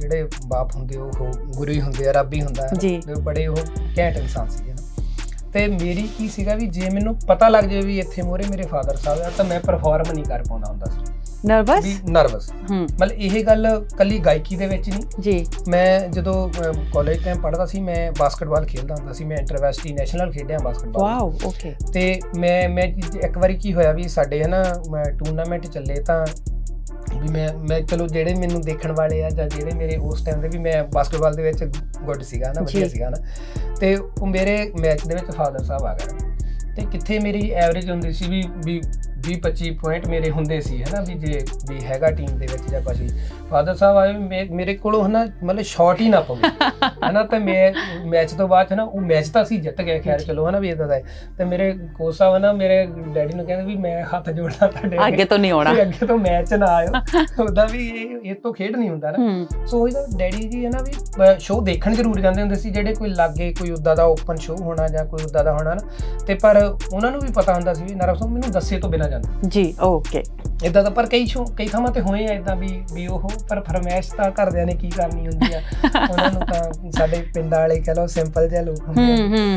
ਜਿਹੜੇ ਬਾਪ ਹੁੰਦੇ ਉਹ ਗੁਰੂ ਹੀ ਹੁੰਦੇ ਆ ਰੱਬ ਹੀ ਹੁੰਦਾ ਹੈ। ਜੀ। ਤੇ ਉਹ ਬੜੇ ਉਹ ਘੈਂਟ ਇਨਸਾਨ ਸੀਗੇ ਨਾ। ਤੇ ਮੇਰੀ ਕੀ ਸੀਗਾ ਵੀ ਜੇ ਮੈਨੂੰ ਪਤਾ ਲੱਗ ਜਾਵੇ ਵੀ ਇੱਥੇ ਮੋਰੇ ਮੇਰੇ ਫਾਦਰ ਸਾਹਿਬ ਆ ਤਾਂ ਮੈਂ ਪਰਫਾਰਮ ਨਹੀਂ ਕਰ ਪਾਉਂਦਾ ਹੁੰਦਾ ਸੀ। ਨਰਵਸ ਵੀ ਨਰਵਸ ਹੂੰ। ਮਤਲਬ ਇਹ ਗੱਲ ਕੱਲੀ ਗਾਇਕੀ ਦੇ ਵਿੱਚ ਨਹੀਂ। ਜੀ। ਮੈਂ ਜਦੋਂ ਕਾਲਜ ਟਾਈਮ ਪੜ੍ਹਦਾ ਸੀ ਮੈਂ ਬਾਸਕਟਬਾਲ ਖੇਡਦਾ ਹੁੰਦਾ ਸੀ। ਮੈਂ ਇੰਟਰਵੈਸਟੀ ਨੈਸ਼ਨਲ ਖੇਡਿਆ ਬਾਸਕਟਬਾਲ ਵਾਓ ਓਕੇ ਤੇ ਮੈਂ ਮੈਂ ਇੱਕ ਵਾਰੀ ਕੀ ਹੋਇਆ ਵੀ ਸਾਡੇ ਹੈ ਨਾ ਟੂਰਨਾਮੈਂਟ ਚੱਲੇ ਤਾਂ ਵੀ ਮੈਂ ਮੈਂ ਚਲੋ ਜਿਹੜੇ ਮੈਨੂੰ ਦੇਖਣ ਵਾਲੇ ਆ ਜਾਂ ਜਿਹੜੇ ਮੇਰੇ ਉਸ ਟਾਈਮ ਦੇ ਵੀ ਮੈਂ ਬਾਸਕਟਬਾਲ ਦੇ ਵਿੱਚ ਗੁੱਡ ਸੀਗਾ ਨਾ ਵਧੀਆ। ਸੀਗਾ ਨਾ ਤੇ ਉਹ ਮੇਰੇ ਮੈਚ ਦੇ ਵਿੱਚ ਫਾਦਰ ਸਾਹਿਬ ਆ ਗਏ ਤੇ ਕਿੱਥੇ ਮੇਰੀ ਐਵਰੇਜ ਹੁੰਦੀ ਸੀ ਵੀ ਵੀ 20 25 ਪੁਆਇੰਟ ਮੇਰੇ ਹੁੰਦੇ ਸੀ ਹੈਨਾ ਵੀ ਜੇ ਵੀ ਹੈਗਾ ਟੀਮ ਦੇ ਵਿੱਚ ਜਾਂ ਵੀ। ਫਾਦਰ ਸਾਹਿਬ ਆਏ ਮੇਰੇ ਕੋਲੋਂ ਹਨਾ ਮਤਲਬ ਸ਼ਾਟ ਹੀ ਨਾ ਪਵੇ। ਹਨਾ ਤੇ ਮੈਂ ਮੈਚ ਤੋਂ ਬਾਅਦ ਹਨਾ ਉਹ ਮੈਚ ਤਾਂ ਅਸੀਂ ਜਿੱਤ ਗਏ ਖੈਰ ਚਲੋ ਹਨਾ ਵੀ ਇਦਾਂ ਦਾ। ਤੇ ਮੇਰੇ ਕੋਚ ਸਾਹਿਬ ਹਨਾ ਮੇਰੇ ਡੈਡੀ ਨੂੰ ਕਹਿੰਦੇ ਵੀ ਮੈਂ ਹੱਥ ਜੋੜਦਾ ਤੁਹਾਡੇ ਅੱਗੇ। ਤੋਂ ਨਹੀਂ ਆਉਣਾ। ਅੱਗੇ ਤੋਂ ਮੈਚ ਨਾ ਆਇਓ। ਉਹਦਾ ਵੀ ਇਹ ਇਹ ਤੋਂ ਖੇਡ ਨਹੀਂ ਹੁੰਦਾ ਨਾ। ਸੋ ਇਹਦਾ ਡੈਡੀ ਜੀ ਹੈ ਨਾ ਵੀ ਸ਼ੋਅ ਦੇਖਣ ਜ਼ਰੂਰ ਜਾਂਦੇ ਹੁੰਦੇ ਸੀ ਜਿਹੜੇ ਕੋਈ ਲਾਗੇ ਕੋਈ ਉਦਾਂ ਦਾ ਓਪਨ ਸ਼ੋਅ ਹੋਣਾ ਜਾਂ ਕੋਈ ਉਦਾਂ ਦਾ ਹੋਣਾ ਨਾ। ਤੇ ਪਰ ਉਹਨਾਂ ਨੂੰ ਵੀ ਪਤਾ ਹੁੰਦਾ ਸੀ ਵੀ ਨਰਵਸ ਮੈਨੂੰ ਦੱਸੇ ਤੋਂ ਬਿਨਾ ਜਾਂਦੇ ਜੀ ਓਕੇ ਇਦਾਂ ਤਾਂ ਪਰ ਕਈ ਸ਼ੋਅ ਕਈ ਥਾਵਾਂ ਤੇ ਹੋਏ ਆ ਇਦਾਂ ਵੀ ਵੀ ਉਹ ਪਰ ਫਰਮੈਸ਼ ਤਾਂ ਘਰਦਿਆਂ ਨੇ ਕੀ ਕਰਨੀ ਹੁੰਦੀ ਆ। ਉਹਨਾਂ ਨੂੰ ਤਾਂ ਸਾਡੇ ਪਿੰਡਾਂ ਵਾਲੇ ਕਹ ਲਓ ਸਿੰਪਲ ਜਿਹੇ ਲੋਕ ਹੁੰਦੇ ਆ। ਹੂੰ ਹੂੰ।